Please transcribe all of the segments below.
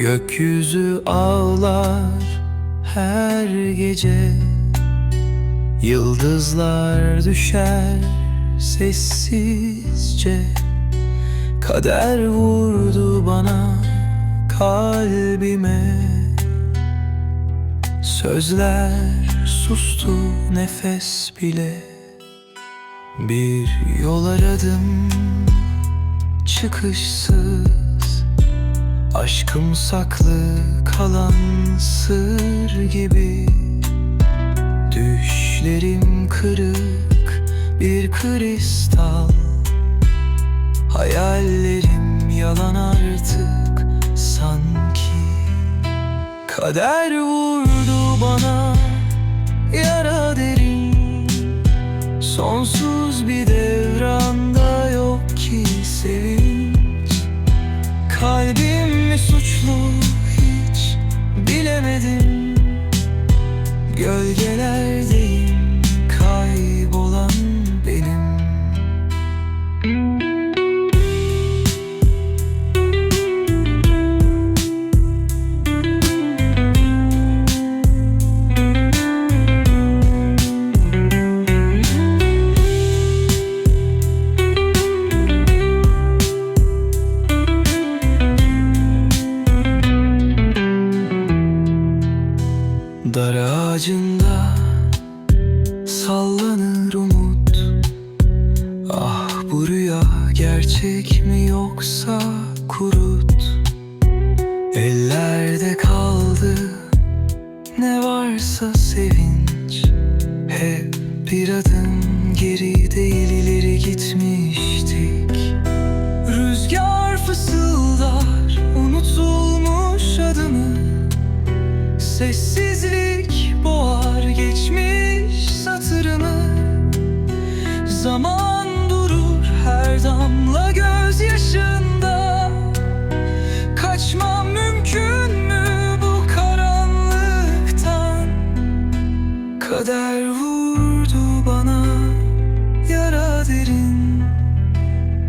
Gökyüzü ağlar her gece. Yıldızlar düşer sessizce. Kader vurdu bana kalbime. Sözler sustu nefes bile. Bir yol aradım çıkışsız Aşkım saklı kalan sır gibi. Düşlerim kırık bir kristal. Hayallerim yalan artık sanki. Kader vurdu bana yara derin. Sonsuz bir devranda yok ki sevinç mi suçlu hiç bilemedim. Gölgelerdeyim ağacında sallanır umut. Ah bu rüya gerçek mi yoksa kurut? Ellerde kaldı ne varsa sevinç. Hep bir adım geri değil ileri gitmiştik. Rüzgar fısıldar unutulmuş adımı. Sessizlik vurdu bana yara derin.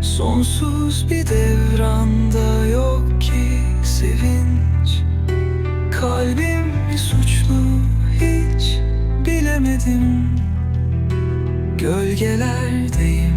Sonsuz bir devranda yok ki sevinç. Kalbim mi suçlu hiç bilemedim. Gölgelerdeyim